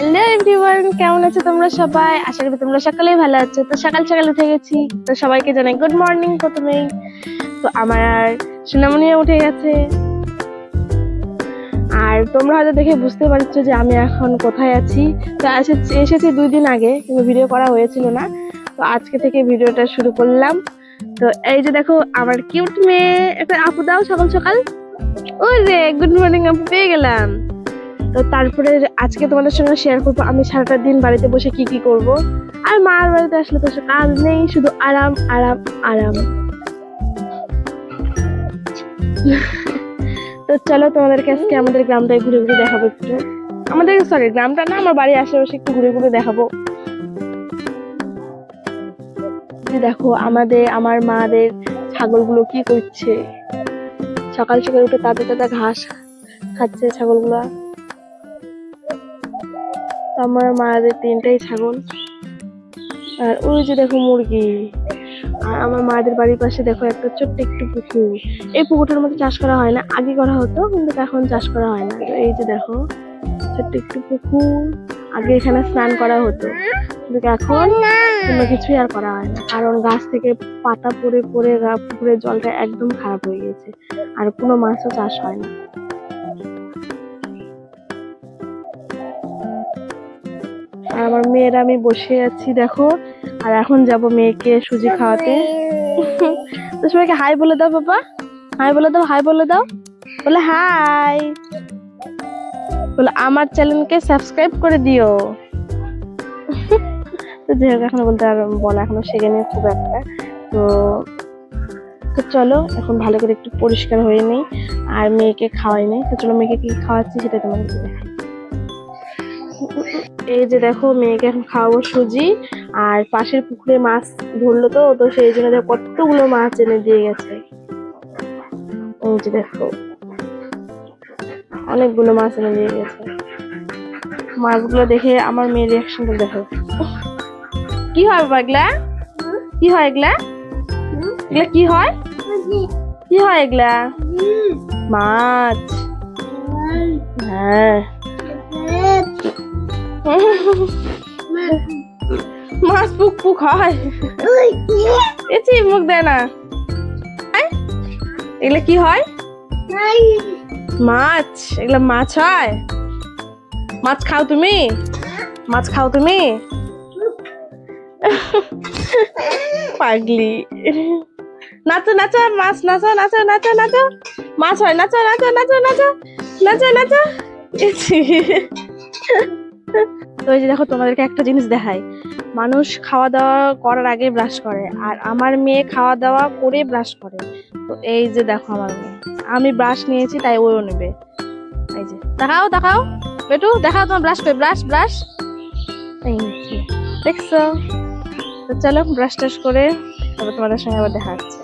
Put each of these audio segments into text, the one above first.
Hello everyone কেমন আছো তোমরা সবাই? আশা করি তোমরা সকালেই ভালো আছো। তো সকাল সকাল উঠে গেছি তো সবাইকে জানাই গুড মর্নিং প্রথমেই তো আমার আর সোনামণিও উঠে গেছে। আর তোমরা হয়তো দেখে বুঝতে পারছ যে আমি এখন কোথায় আছি। তো এসেছি দুই দিন আগে, কিন্তু ভিডিও করা হয়েছিল না। তো আজকে থেকে ভিডিওটা শুরু করলাম। তো এই যে দেখো, আমার কিউট মেয়ে। একটা আপু দাও সকাল সকাল। ওই রে গুড মর্নিং আপু, পেয়ে গেলাম। তো তারপরে আজকে তোমাদের সঙ্গে শেয়ার করব, আমি সারাটা দিন বাড়িতে বসে কি কি করব। আর মার বাড়িতে আসলে তো কাজ নেই, শুধু আরাম আরাম আরাম। তো চলো তোমাদেরকে আজকে আমাদের গ্রামটায় ঘুরে ঘুরে দেখাবো একটু। আমাদের সরি গ্রামটা না, আমার বাড়ির আশেপাশে একটু ঘুরে ঘুরে দেখাবো। দেখো, আমাদের আমার মাদের ছাগলগুলো কি করছে? সকাল সকাল উঠে তাদের তাজা ঘাস খাচ্ছে ছাগলগুলা। আমার মাদের তিনটাই ছাগল। আর ওই যে দেখো মুরগি। আর আমার মাদের বাড়ির পাশে দেখো একটা ছোট্ট একটু পুকুর। এই পুকুরটার মধ্যে চাষ করা হয় না, আগে করা হতো, কিন্তু এখন চাষ করা হয় না। এই যে দেখো, ছোট্ট একটু পুকুর। আগে এখানে স্নান করা হতো। কিন্তু এখন কোনো কিছুই আর করা হয় না। কারণ গাছ থেকে পাতা পড়ে পড়ে পুকুরের জলটা একদম খারাপ হয়ে গেছে। আর কোনো মাছও চাষ হয় না। আমার মেয়ের, আমি বসে আছি, দেখো। আর এখন যাব মেয়েকে সুজি খাওয়াতে। তো সবাইকে হাই বলে দাও, বাবা। হাই বলে দাও, হাই বলে দাও। বলে হাই। বলে আমার চ্যানেলকে সাবস্ক্রাইব করে দিও। তো যাই হোক, এখন বলতে আর বলা এখনও শেখেনি খুব একটা। তো তো চলো, এখন ভালো করে একটু পরিষ্কার হয়ে নেই। আর মেয়েকে খাওয়াই নেই। তো চলো, মেয়েকে কি খাওয়াচ্ছি সেটা তোমাদের দেখাই। এই যে দেখো, মেয়েকে এখন খাওয়াবো সুজি, আর পাশের পুকুরে মাছ ধরলো তো তো সেই জন্য দেখো কতগুলো মাছ এনে দিয়ে গেছে। এই যে দেখো, অনেকগুলো মাছ এনে দিয়ে গেছে। মাছগুলো দেখে আমার মেয়ের রিয়াকশনটা দেখো। কি হয় বাবা এগুলা কি হয় এগুলা? এগুলা কি হয়? কি হয় এগুলা? মাছ। হ্যাঁ। মাছ পুক পুক হয়। এছি, মুখ দেয় না। এগুলা কি হয়? মাছ, এগুলা মাছ হয়। মাছ খাও তুমি? মাছ খাও তুমি? পাগলি। নাচো নাচো, মাছ, নাচো নাচো নাচো নাচো। মাছ হয়, নাচো নাচো নাচো নাচো নাচো নাচো। এছি। তো এই যে দেখো, তোমাদেরকে একটা জিনিস দেখাই। মানুষ খাওয়া দাওয়া করার আগে ব্রাশ করে, আর আমার মেয়ে খাওয়া দাওয়া করে ব্রাশ করে। তো এই যে দেখো আমার মেয়ে। আমি ব্রাশ নিয়েছি, তাই ওও নেবে। এই যে, দেখাও দেখাও। বেটু, দেখাও তোমার ব্রাশ করে ব্রাশ ব্রাশ দেখছ? তো চলো ব্রাশ টাশ করে তারপর তোমাদের সঙ্গে আবার দেখা হচ্ছে।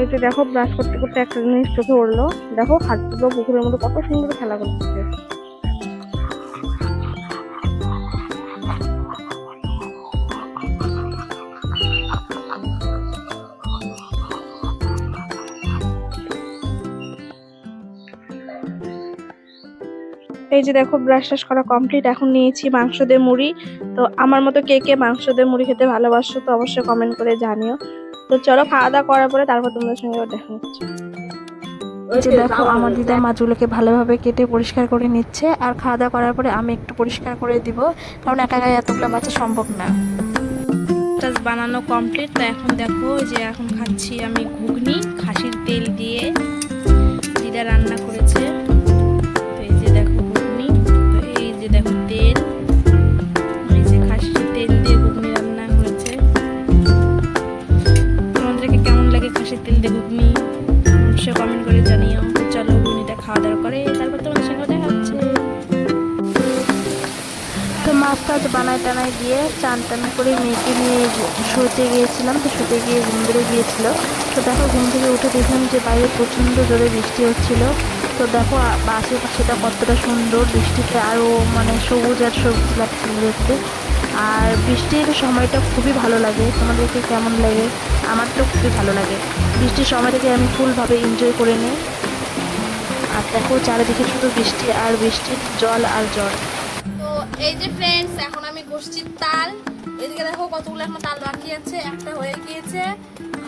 এই যে দেখো ব্রাশ করতে করতে একটা জিনিস চোখে উঠল। দেখো হাতগুলো পুকুরের মধ্যে কত সুন্দর খেলা করতেছে এই যে দেখো ব্রাশ টাশ করা কমপ্লিট এখন নিয়েছি মাংস দিয়ে মুড়ি। তো আমার মতো কে কে মাংস দিয়ে মুড়ি খেতে ভালোবাসো তো অবশ্যই কমেন্ট করে জানিও। তো চলো খাওয়া দাওয়া করার পরে তারপর তোমাদের সঙ্গে দেখা হচ্ছে। যে দেখো আমার দিদা মাছগুলোকে ভালোভাবে কেটে পরিষ্কার করে নিচ্ছে। আর খাওয়া দাওয়া করার পরে আমি একটু পরিষ্কার করে দিব কারণ একা গায়ে এতগুলো মাছ সম্ভব না। জাস্ট বানানো কমপ্লিট তো এখন দেখো যে এখন খাচ্ছি আমি ঘুগনি খাসির তেল তেল দিয়ে ঘুগনি অবশ্যই কমেন্ট করে জানিও। চলো ঘুগনিটা খাওয়া দাওয়া করে, তারপর তোমাদের সঙ্গে দেখা হচ্ছে। তো মাছ টাছ বানায় টানায় দিয়ে চান টান করে মেয়েকে নিয়ে শুতে গিয়েছিলাম। তো শুতে গিয়ে ঘুম ধরে গিয়েছিল। তো দেখো, ঘুম থেকে উঠে দেখলাম যে বাইরে প্রচণ্ড জোরে বৃষ্টি হচ্ছিল। তো দেখো আশেপাশেটা কতটা সুন্দর বৃষ্টিতে। আরও মানে সবুজ আর সবুজ লাগছিল দেখতে। আর বৃষ্টির সময়টা খুবই ভালো লাগে। তোমাদেরকে কেমন লাগে? আমার তো খুবই ভালো লাগে। বৃষ্টির সময়টাকে আমি ফুলভাবে এনজয় করে নিই। আর দেখো চারিদিকে শুধু বৃষ্টি আর বৃষ্টির জল আর জল তো এই যে ফ্রেন্ডস এখন আমি ঘষছি তাল। এদিকে দেখো কতগুলো এখন তাল বাকি আছে, একটা হয়ে গিয়েছে।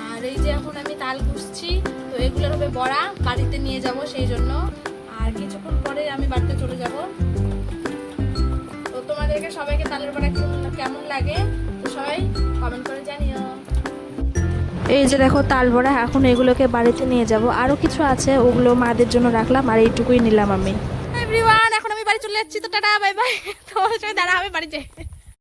আর এই যে এখন আমি তাল ঘষছি, তো এগুলোর হবে বড়া, বাড়িতে নিয়ে যাব সেই জন্য। আর কিছুক্ষণ পরে আমি বাড়িতে চলে যাব। তো তোমাদেরকে সবাইকে তালের বড়া কেমন- লাগে তো সবাই কমেন্ট করে জানিও। এই যে দেখো তালবড়া এখন এগুলোকে বাড়িতে নিয়ে যাব। আরও কিছু আছে ওগুলো মাদের জন্য রাখলাম আর এইটুকুই নিলাম আমি। এভরিওয়ান এখন আমি বাড়ি চলে যাচ্ছি তো টাটা বাই বাই তোমার সঙ্গে দাঁড়া হবে বাড়ি যাই